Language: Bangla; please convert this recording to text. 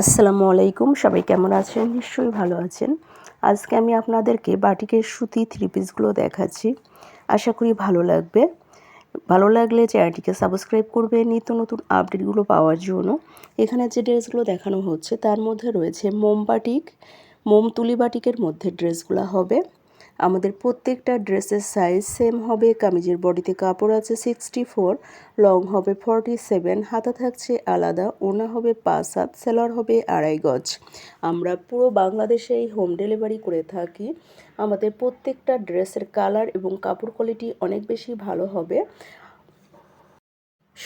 আসসালামু আলাইকুম, সবাই কেমন আছেন? নিশ্চয়ই ভালো আছেন। আজকে আমি আপনাদেরকে বাটিকের সুতি থ্রি পিসগুলো দেখাচ্ছি। আশা করি ভালো লাগবে। ভালো লাগলে চ্যানেলটিকে সাবস্ক্রাইব করবে নিত্য নতুন আপডেটগুলো পাওয়ার জন্য। এখানে যে ড্রেসগুলো দেখানো হচ্ছে, তার মধ্যে রয়েছে মোম বাটিক, মোম তুলি বাটিকের মধ্যে ড্রেসগুলো হবে। আমাদের প্রত্যেকটা ড্রেসের সাইজ সেম হবে, কামিজের বডিতে কাপড় আছে সিক্সটি ফোর লং হবে ফর্টি সেভেন হাতা থাকছে আলাদা ওনা হবে পাঁচ হাত সেলার হবে আড়াই গজ। আমরা পুরো বাংলাদেশেই হোম ডেলিভারি করে থাকি। আমাদের প্রত্যেকটা ড্রেসের কালার এবং কাপড় কোয়ালিটি অনেক বেশি ভালো হবে।